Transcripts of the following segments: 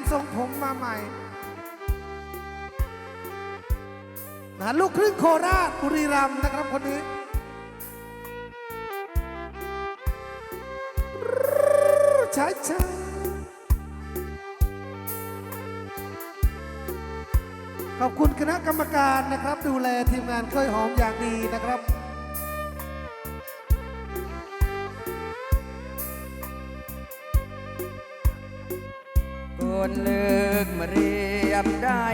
ำทรงผมมาใหม่นะลูกครึ่งโคราชบุรีรัมย์นะครับคนนี้ช้าช้าขอบคุณคณะกรรมการนะครับ ดูแลทีมงานกล้วยหอมอย่างดีนะครับ ก่อนเลิกมาเรียบได้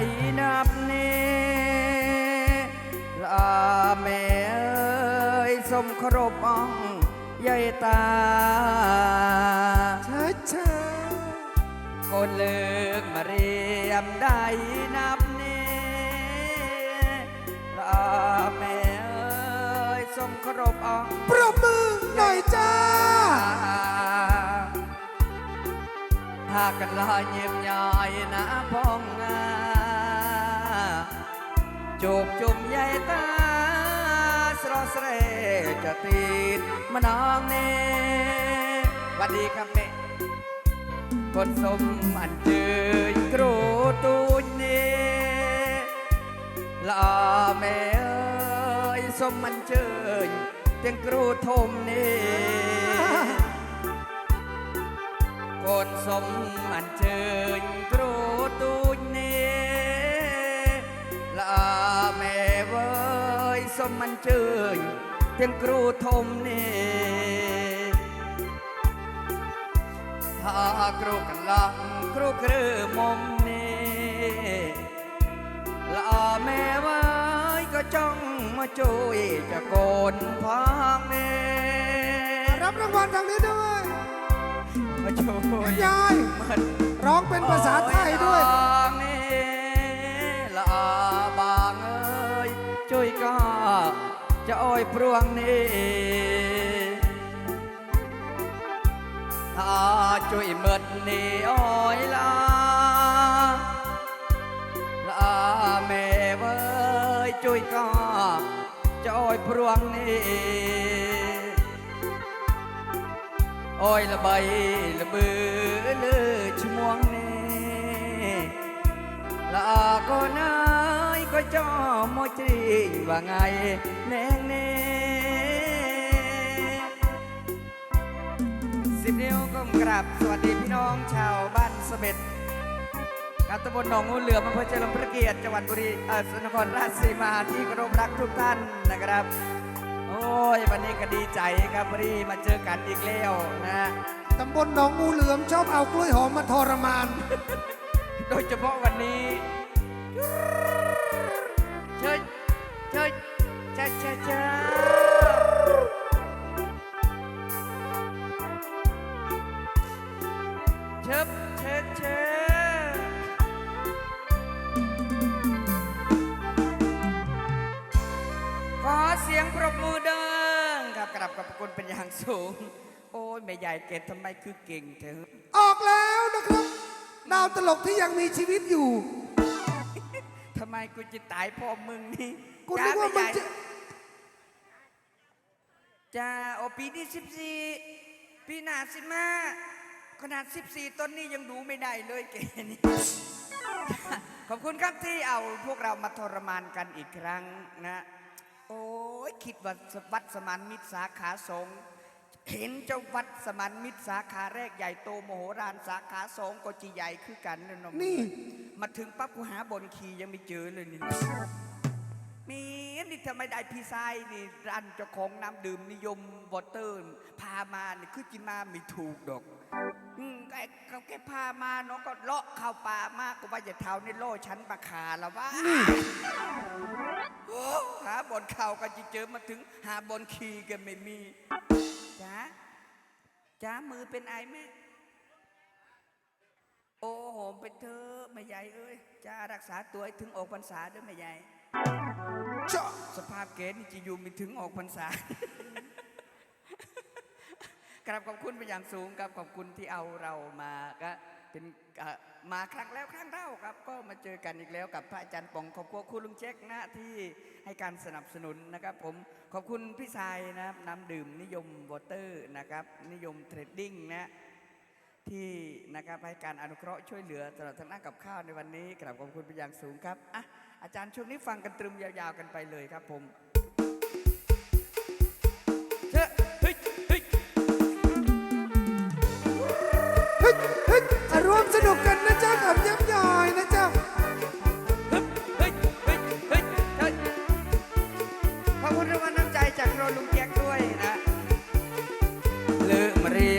นับเนลาแม่เอ้ยสมครบอ่องใหญ่ตาช้าช้าก่อนเลิกมาเรียบได้นับเนลาแม่เอ้ยสมครบอ่องปรบมือหน่อยจ้า ថាកន្លាយញៀបញាយណាផងណាជោគជុំយាយតាស្រស់ស្រែចទីតម្ដងនេះវត្តីខមេកូនសុំអញ្ជើញគ្រូទូចនេះល្អមែនអើយសុំអញ្ជើញទាំងគ្រូធំនេះ คนสมอันเชิญกรูตูนเนลาแม่เว้ยสมมันเชิญเพียงครูทมเนถ้าครูกันลังครูเครือมมเนลาแม่เว้ยก็จ้องมาช่วยจะโกนพังเนรับรางวัลทางนี้ด้วย มาช่วยยายมันร้องเป็นภาษาไทยด้วยโอ้บางนี่ละอาบางเอ้ยช่วยก็จะอ้อยพรวงนี่ถ้าช่วยเมิดนี่อ้อยลาละอาแม่เว้ยช่วยก็จะอ้อยพรวงนี่ อ้ยละใบละเบือเลือชมวงเน่ละอาก็นายก็จอมอจริงว่าไงแนงเน่สิบนิ้วก้มกราบสวัสดีพี่น้องชาวบ้านเสม็ดกับตำบลหนองงูเหลือมอำเภอเฉลิมพระเกียรติจังหวัดบุรีเอ่อนครราชสีมาที่เคารพรักทุกท่านนะครับ ยวันนี้ก็ดีใจครับวันนี้มาเจอกันอีกแล้วนะ ตำบลหนองงูเหลือมชอบเอากล้วยหอมมาทรมาน โดยเฉพาะวันนี้ กราบขอบพระคุณเป็นอย่างสูง โอ้ยแม่ใหญ่เกดทำไมคือเก่งเถอะออกแล้วนะครับ ดาวตลกที่ยังมีชีวิตอยู่ ทำไมกูจะตายเพ่อมึงนี่กูนึกว่ามึงจะจ้าโอปีนี้สิบสี่ปีหน้าสิมาขนาดสิบสี่ต้นนี้ยังดูไม่ได้เลยเกนี่ขอบคุณครับที่เอาพวกเรามาทรมานกันอีกครั้งนะ โอ้ยคิดว่าวัดสมานมิตรสาขาสงฆ์เห็นเจ้าวัดสมานมิตรสาขาแรกใหญ่โตโมโหรานสาขาสองก็จีใหญ่คือกันนะน้องนี่ มาถึงปั๊บกูหาบนคียังไม่เจอเลยนี่มีนี่ทำไมได้พี่ชายนี่ร้านเจ้าของน้ำดื่มนิยมวอเตอร์ พามานี่คือจิมาไม่ถูกดอกอืมแก เขาแกพามาเนาะก็เลาะเข้าป่ามากก็ว่าจะเท้าในโล่ชั้นปลาคาแล้วว่าโอ้หาบนเข่ากันจะเจอมาถึง หาบนคีกันไม่มีจ้าจ้ามือเป็นไอไหมโอ้โหไปเถอะแม่ใหญ่เอ้ยจ้ารักษาตัวให้ถึงออกพรรษาด้วยแม่ใหญ่เจาะสภาพเกณฑ์นี่จะอยู่ไม่ถึงออกพรรษา กราบขอบคุณเป็นอย่างสูงครับขอบคุณที่เอาเรามาก็เป็นมาครั้งแล้วครั้งเล่าครับ ก็มาเจอกันอีกแล้วกับพระอาจารย์ปองขอบคุณคุณลุงเจ๊กนะที่ให้การสนับสนุนนะครับ ผมขอบคุณพี่ชายนะครับน้ำดื่มนิยมวอเตอร์นะครับ นิยมเทรดดิ้งนะที่นะครับให้การอนุเคราะห์ช่วยเหลือตลอดทั้งหน้ากับข้าวในวันนี้กราบขอบคุณเป็นอย่างสูงครับอะอาจารย์ช่วงนี้ฟังกันตรึมยาวๆกันไปเลยครับผม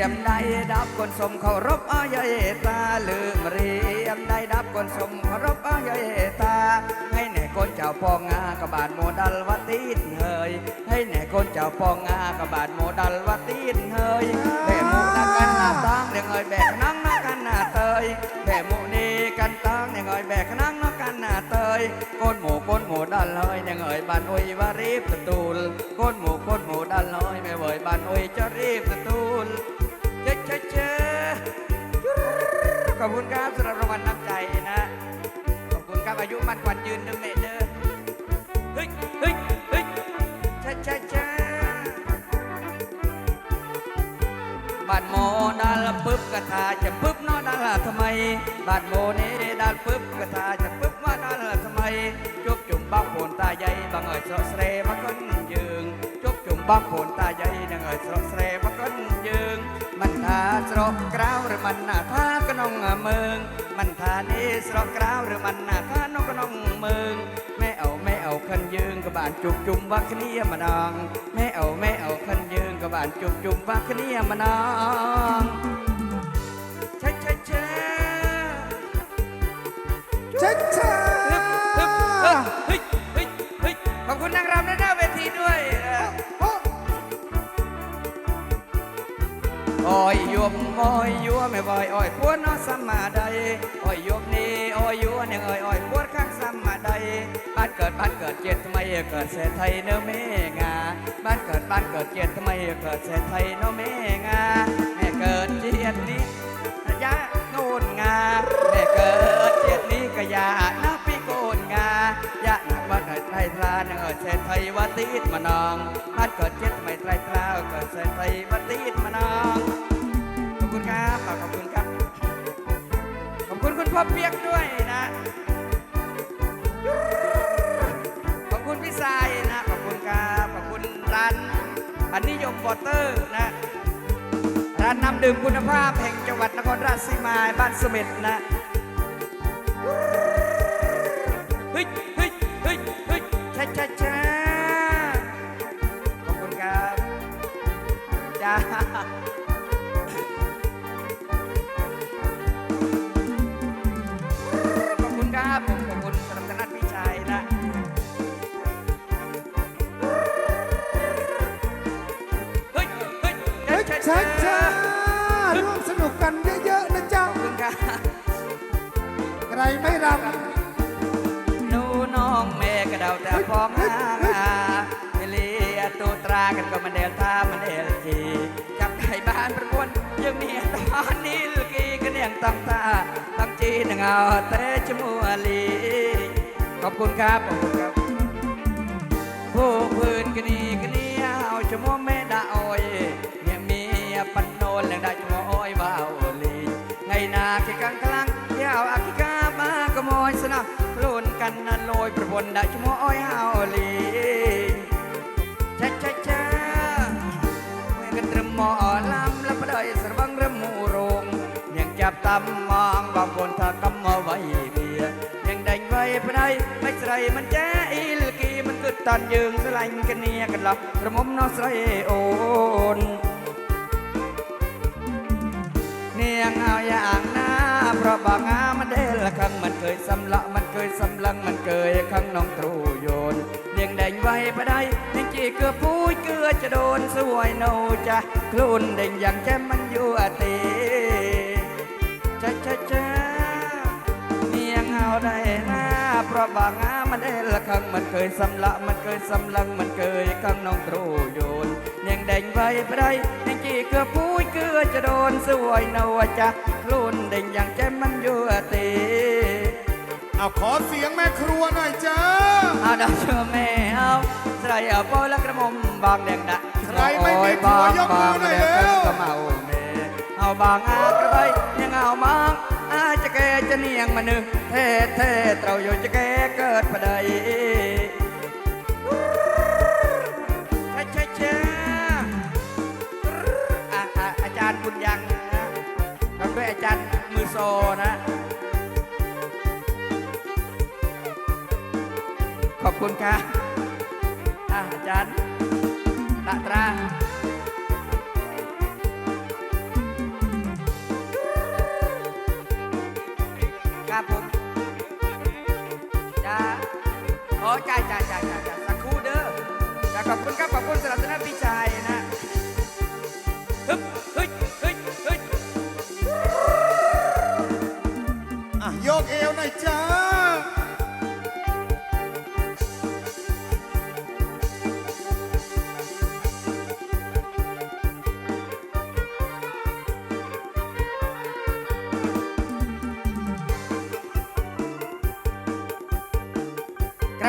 มได้ดับคนสมเคารพอายัยตาลืมเรียมได้ดับคนสมเคารพอายัยตา ให้แน่คนเจ้าปองงากบาดโมดัลวัตีนเฮยให้แน่คนเจ้าปองงากบาดโมดัลวัตีนเฮยแม่มูนักกันหน้าตั้งเดี๋ยเงยแบกนั่งนักกันหน้าเตยแม่มูนีกันตั้งเดี๋ยเงยแบกนั่งนักกันหน้าเตยก้นหมูก้นหมูดันเลยเดี๋ยเงยบานอุยวารีบตะตูลก้นหมูก้นหมูดันเลย ปึ๊บกระทาจะปึ๊บนอดัลทำไมบาดโมนี่ดัลปึ๊บกระทาจะปึ๊บว่าดัลทำไมจุบจุ่มบักโผนตาใหญ่บางเอ๋ยสระเสรมาก้นยืงจุบจุ่มบักโผนตาใหญ่นางเอ๋ยสระเสรมาก้นยืงมันทาสระกราวหรือมันหน้าท่ากระนองเมืองมันทานี่สระกราวหรือมันหน้าท่านกกระนองเมืองแม่เอาแม่เอาคันยืงกับบานจุบจุ่มบักขนี้มานองแม่เอาแม่เอาคันยืงกับบานจุบจุ่มบักขนี้มานอง เช่เช่เช่เช็เฮ้ยเฮ้ยเฮ้ยขอบคุณนางรำและหน้าเวทีด้วยเออโอ้อ้อยยวมอ้อยยัวไม่บ่อยอ้อยปวดเนอสัมมาใดอ้อยยวมนี่อ้อยยัวเนี่ยเอ้ยอ้อยปวดข้างสัมมาใดบ้านเกิดบ้านเกิดเจ็ดทำไมเกิดเศรษไทยเนอเมงาบ้านเกิดบ้านเกิดเจ็ดทำไมเกิดเศรษไทยเนอเมงาแม่เกิดเจ็ดนี้ระยะโน่นงา แม่เกิดเจ็ดนี้ก็อย่านับปีโกนงายะนักว่าไทยไทยลาเกิดเศรษไทยวาตีดมานองบ้านเกิดเจ็ดไม่ไตรกล้าวเกิดเศรษไทยวาตีดมานองขอบคุณครับขอบคุณครับ ขอบคุณคุณพ่อเปียกด้วยนะขอบคุณพี่สายนะขอบคุณครับขอบคุณร้านอันนิยมวอเตอร์นะานน้ำดื่มคุณภาพแห่งจังหวัดนครราชสีมาบ้านเสม็ดนะเฮ้ยเฮ้ยเฮ้ยเฮ้ยช้าช้าช้าขอบคุณครับจ้า ไม่รำหนูน้องแม่กระเดาแต่พองาเลียตูตรากันก็มันเดลท่ามันเดลทีจับไก่บ้านประกวนยังมีตอนนี้ลกีกันอย่างตั้งตาตั้งจีนเงาเตะจมูกลีขอบคุณครับขอบคุณครับผู้พื้นกันนี่กันนี่เอาจมูกแม่ดาอ้อยเนี่ยมีปันโนนแหล่งได้จมูก នដាក់ឈ្មោះអុយហៅលីចាចាចាមកត្រឹមមកឡាំលបដោយស្រវឹងរមូរងនាងចាប់តាមមកបងប្អូនថាកំមកវៃវានាងដេញវៃប្តីមិនស្រីមិនចេះអ៊ីលគីមិនគិតតាន់យើងស្រឡាញ់គ្នាកន្លោះក្រមុំនោះស្រីអូននាងឲ្យយ៉ាងណាប្របងអាមដែលក เนียส่โอนเนียงเอาอย่างหน้าเพราะบางงามันเดละครั้งมันเคยสำละมันเคยสำลังมันเคยครั้งน้องตรูโยนเนียงดังไว้ปะได้ยังจีเกือพูดเกือจะโดนสวยโนจะคลุนเด่งอย่างแจ่มมันอยู่อตีช้าช้าช้าเมียงเอาได้นะเพราะบางงามันได้ละครั้งมันเคยสำละมันเคยสำลังมันเคยข้างน้องตรูโยนยังแดงไว้ไปได้ยังจีเกือพูดเกือจะโดนสวยนวจะลุ่นเด่งอย่างแจ่มมันอยู่ตี เอาขอเสียงแม่ครัวหน่อยจ้าเอาดาวเชื่อแม่เอาใส่เอาปอยและกระหมอมบางแดงดะใครไม่มีผัวยกมือหน่อยเร็วก็เมาแม่เอาเอาบางอากระใบยังเอามางอาจะแกจะเนียงมาหนึ่งเท่เท่เต่าอยู่จะแกเกิดประเดยใช่ใช่ใช่อะอะอาจารย์บุญยังนะทำด้วยอาจารย์มือโซนะ ขอบคุณค่ะอาจารย์ตะตราครับผมจ้าโอ้จ้าจ้าจ้าจ้าจ้าสักครู่เด้อจ้าขอบคุณครับ ขอบคุณสำหรับ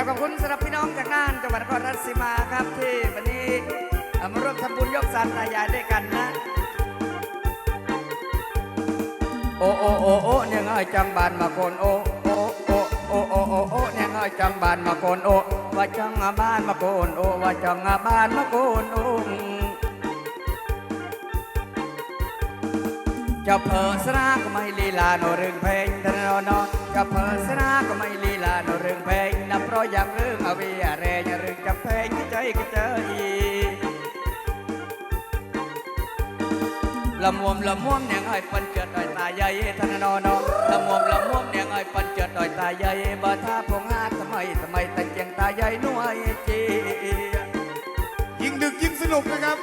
ครับขอบคุณสำหรับพี่น้องจากน่านจังหวัดนครราชสีมาครับที่วันนี้มาร่วมทำบุญยกสันตายายด้วยกันนะโอโอโอโอเนี่ยง่ายจังบานมาโกนโอโอโอโอโอโอโอเนี่ยง่ายจังบานมาโกนโอว่าจังอาบ้านมาโกนโอว่าจังอาบ้านมาโกนโอจ้าเพอสนาก็ไม่ลีลาโนเรื่องเพลงทนนอน เจ้าเพอสนาก็ไม่ลีลาโนเรื่องเพลงนับเพราะอยางเรื่องเอาเวียเรยเรื่องจำเพลงที่ใจก็เจออีละมวมละม่วมเนี่ยง่ายปันเจิดดอยตาใหญ่ทนนอนละมวมละม่วมเนี่ยง่ายปันเจิดดอยตาใหญ่บ่ท่าพงหาทำไมทำไมแต่เจียงตาใหญ่น่วยจียิ่งดึกยิ่งสนุกนะครับ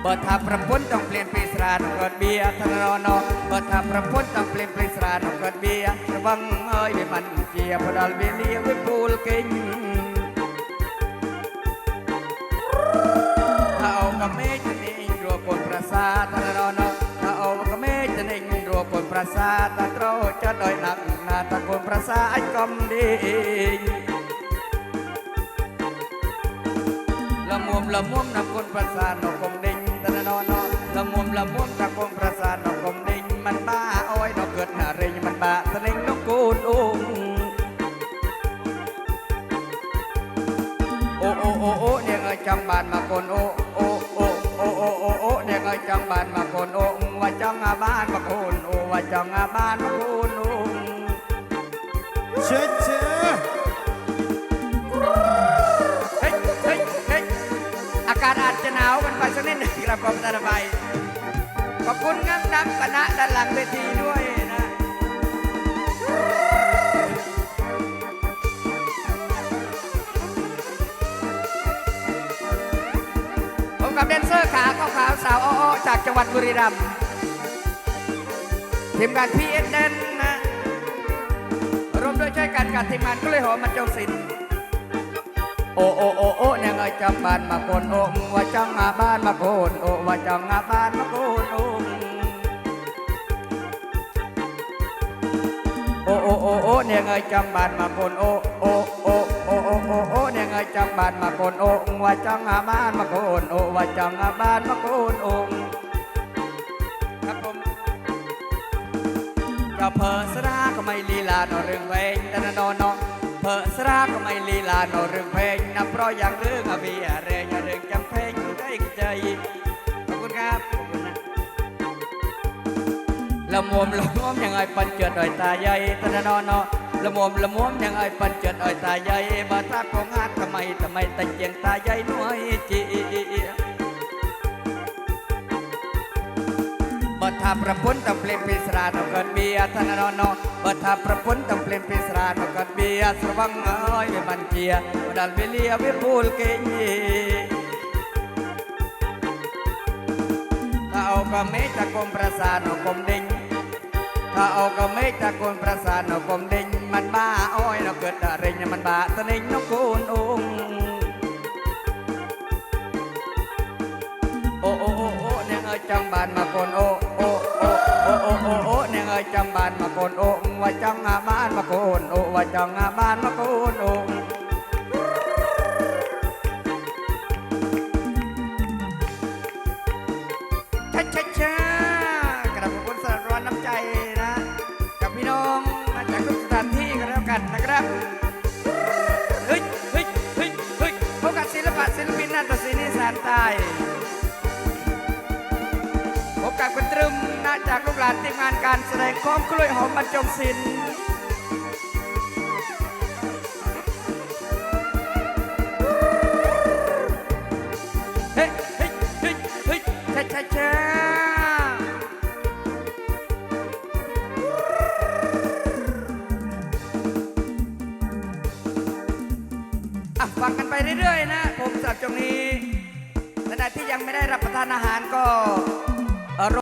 เบิดทับประพุนต้องเปลี่ยนปีศาจต้องเกิดเบียร์ทนรนเบิดทับประพุนต้องเปลี่ยนปีศาจต้องเกิดเบียร์ระวังเอ้ยวิมันเจียพอดอลเวลีวิปูลกิงถ้าเอากระเมจะนิ่งรัวคนประสาททนรนถ้าเอากระเมจะนิ่งรัวคนประสาทตาเ ตะดอยหนักหน้าตะคนประสาทไอ้กำดีละมุมละมุมนนประสานนกงตะนอนนอนละมุมละมุมตะคนประสานนกกมดิ่งมันบ้าอ้อยนกเกิดหาเริงมันบ้าตะเน่งนกกูนอุ้งโอโอโอโอเนี่ยเอ้ยจังบานมาคนโอโอโอโอโอโอโอเนี่ยเอ้ยจังบานมาคนโอว่าจังอาบ้านมาคนโอว่าจังอาบ้านมาคนอุ้งเชิญากาศอาจจะหนาวกันไปสักนิดหนึ่งครับผมตาระบขอบคุณครับนักคณะด้านหลังเวทีด้วยนะผมกับแดนเซอร์ขาขาวสาวอ้อๆจากจังหวัดบุรีรัมย์ทีมงานพีเอสเดนนะรวมด้วยช่วยกันกับทีมงานก็เลยหอมมันเจ้าสิน โอโอโอโอเนี่ยไงจำบ้านมาโกนโอมว่าจังอาบ้านมาโกนโอว่าจังอาบ้านมาโกนโอมโอโอโอโอเนี่ยไงจำบ้านมาโกนโอโอโอโอโอโอโอเนี่ยไงจำบ้านมาโกนโอว่าจังอาบ้านมาโกนโอว่าจังอาบ้านมาโกนโอมครับผมเจ้าเพอสราก็ไม่ลีลาโนเรื่องเพลงแต่นอนนอเพ อสราก็ไม่ลีลาโนเรื่องเพลงนับเพราะอย่างเรื่องอวีอะไรอย่างเรื่องจำเพลงใจใจขอบคุณครับขอบคุณนะละมวมละมวมยังไงปันเจิดดอยตาใหญ่ต่นนอนอละมวมละมวมยังไงปันเจิดดอยตาใหญ่บาตาของงาทำไมทำไมต่เจียงตาใหญ่หน่วยจี บัดทาประพุนต้องเปลี่ยนพิสราต้องเกิดเบียธนนอนบัดทาประพุนต้องเปลี่ยนพิสราต้องเกิดเบียสวังอ้ยไม่มันเกียร์ดัลเวเลียวิปูลเกยถ้าเอากระเมตะกรมประสานกรมดิงถ้าเอากระเมตะกรมประสานกรมดิงมันบ้าอ้อยเราเกิดอะไรเนี่ยมันบ้าตะนิงนกกูนองโอ้โอ้โอโอเนี่ยเอ้ยจังบานมาคนโอโอโอ จังบานมาโคนโอว่าจังอาบานมาโคนโอว่าจังอาบานมาโคนโอ้ กับคุณตรึมน่าจากลูกหลานทีมงานการแสดงของกล้วยหอมบรรจงศิลป์